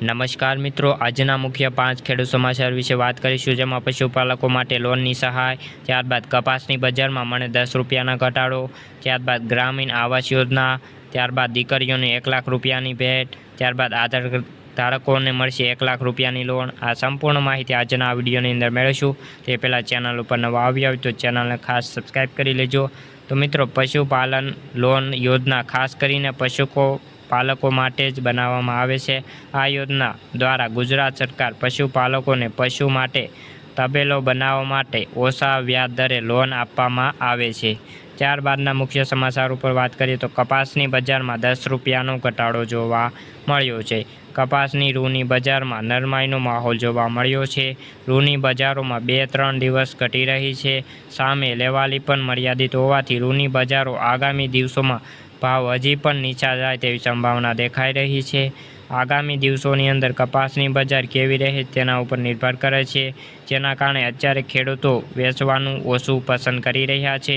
નમસ્કાર મિત્રો, આજના મુખ્ય પાંચ ખેડૂત સમાચાર વિશે વાત કરીશું, જેમાં પશુપાલકો માટે લોનની સહાય, ત્યારબાદ કપાસની બજારમાં મને દસ રૂપિયાના ઘટાડો, ત્યારબાદ ગ્રામીણ આવાસ યોજના, ત્યારબાદ દીકરીઓને એક લાખ રૂપિયાની ભેટ, ત્યારબાદ આધાર ધારકોને મળશે એક લાખ રૂપિયાની લોન. આ સંપૂર્ણ માહિતી આજના વિડીયોની અંદર મેળવીશું. તે પહેલાં ચેનલ ઉપર નવા આવ્યા હોય તો ચેનલને ખાસ સબસ્ક્રાઈબ કરી લેજો. તો મિત્રો, પશુપાલન લોન યોજના ખાસ કરીને પશુકો પાલકો માટે જ બનાવવામાં આવે છે. આ યોજના દ્વારા ગુજરાત સરકાર પશુપાલકોને પશુ માટે તબેલો બનાવવા માટે ઓછા વ્યાજ દરે લોન આપવામાં આવે છે. ત્યારબાદના મુખ્ય સમાચાર ઉપર વાત કરીએ તો કપાસની બજારમાં દસ રૂપિયાનો ઘટાડો જોવા મળ્યો છે. કપાસની રૂની બજારમાં નરમાઈનો માહોલ જોવા મળ્યો છે. રૂની બજારોમાં બે ત્રણ દિવસ ઘટી રહી છે. સામે લેવાલી પણ મર્યાદિત હોવાથી રૂની બજારો આગામી દિવસોમાં ભાવ હજી પણ નીચા જાય તેવી સંભાવના દેખાઈ રહી છે. આગામી દિવસોની અંદર કપાસની બજાર કેવી રહે તેના ઉપર નિર્ભર કરે છે. જેના કારણે અત્યારે ખેડૂતો વેચવાનું ઓછું પસંદ કરી રહ્યા છે.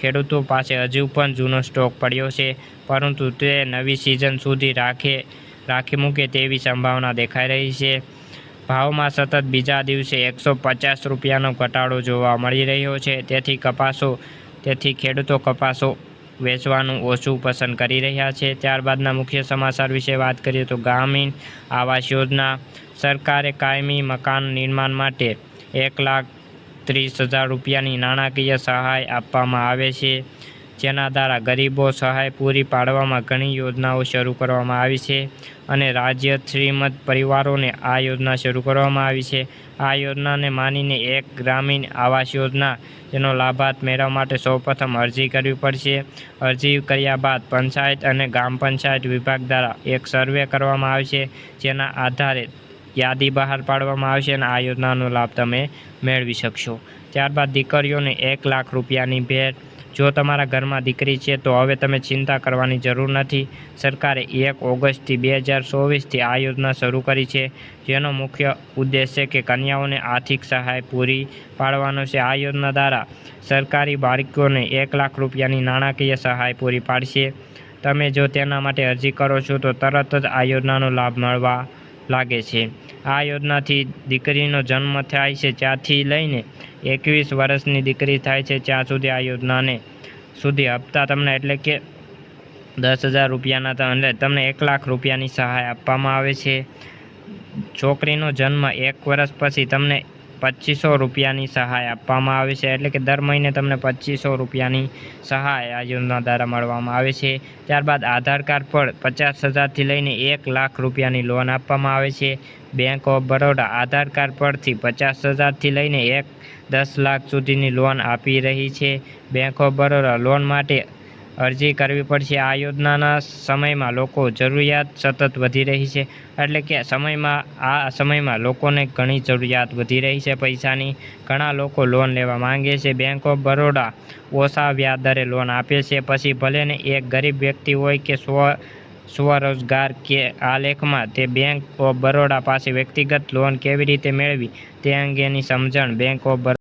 ખેડૂતો પાસે હજુ પણ જૂનો સ્ટોક પડ્યો છે, પરંતુ તે નવી સિઝન સુધી રાખે, રાખી મૂકે તેવી સંભાવના દેખાઈ રહી છે. ભાવમાં સતત બીજા દિવસે એકસો પચાસ રૂપિયાનો ઘટાડો જોવા મળી રહ્યો છે. તેથી કપાસો, તેથી ખેડૂતો કપાસો વેચવાનું ઓછું પસંદ કરી રહ્યા છે. ત્યારબાદના મુખ્ય સમાચાર વિશે વાત કરીએ તો ગ્રામીણ આવાસ યોજના સરકારે કાયમી મકાન નિર્માણ માટે એક લાખ ત્રીસ હજાર રૂપિયાની નાણાકીય સહાય આપવામાં આવે છે. જેના દ્વારા ગરીબો સહાય પૂરી પાડવામાં ઘણી યોજનાઓ શરૂ કરવામાં આવી છે અને રાજ્ય શ્રીમદ પરિવારોને આ યોજના શરૂ કરવામાં આવી છે. આ યોજનાને માનીને એક ગ્રામીણ આવાસ યોજના, જેનો લાભાર્થ મેળવવા માટે સૌપ્રથમ અરજી કરવી પડશે. અરજી કર્યા બાદ પંચાયત અને ગ્રામ પંચાયત વિભાગ દ્વારા એક સર્વે કરવામાં આવશે જેના આધારે યાદી બહાર પાડવામાં આવશે અને આ યોજનાનો લાભ તમે મેળવી શકશો. ત્યારબાદ દીકરીઓને એક લાખ રૂપિયાની ભેટ જો તમારા ઘરમાં દીકરી છે, તો હવે તમે ચિંતા કરવાની જરૂર નથી. સરકારે એક ઓગસ્ટથી બે હજાર ચોવીસથી આ યોજના શરૂ કરી છે, જેનો મુખ્ય ઉદ્દેશ છે કે કન્યાઓને આર્થિક સહાય પૂરી પાડવાનો છે. આ યોજના દ્વારા સરકારી બાળકીઓને એક લાખ રૂપિયાની નાણાકીય સહાય પૂરી પાડશે. તમે જો તેના માટે અરજી કરો છો, તો તરત જ આ યોજનાનો લાભ મળવા લાગે છે. આ યોજનાથી દીકરીનો જન્મ થાય છે, ત્યાંથી લઈને એકવીસ વર્ષની દીકરી થાય છે ત્યાં સુધી આ યોજનાને સુધી હપ્તા તમને એટલે કે દસ હજાર રૂપિયાના એટલે તમને એક લાખ રૂપિયાની સહાય આપવામાં આવે છે. છોકરીનો જન્મ એક વર્ષ પછી તમને પચીસો રૂપિયાની સહાય આપવામાં આવે છે. એટલે કે દર મહિને તમને પચીસો રૂપિયાની સહાય આ યોજના દ્વારા મળવામાં આવે છે. ત્યારબાદ આધાર કાર્ડ પર પચાસ હજારથી લઈને એક લાખ રૂપિયાની લોન આપવામાં આવે છે. Bank of Baroda Aadhaar card પરથી પચાસ હજારથી લઈને એક દસ લાખ સુધીની લોન આપી રહી છે. બેંક ઓફ બરોડા લોન માટે અરજી કરવી પડશે. આ યોજનાના સમયમાં લોકો જરૂરિયાત સતત વધી રહી છે. એટલે કે સમયમાં, આ સમયમાં લોકોને ઘણી જરૂરિયાત વધી રહી છે પૈસાની. ઘણા લોકો લોન લેવા માંગે છે. બેંક ઓફ બરોડા ઓછા વ્યાજ દરે લોન આપે છે. પછી ભલેને એક ગરીબ વ્યક્તિ હોય કે સ્વ, સ્વરોજગાર કે આ લેખમાં તે બેંક ઓફ બરોડા પાસે વ્યક્તિગત લોન કેવી રીતે મેળવી તે અંગેની સમજણ બેંક ઓફ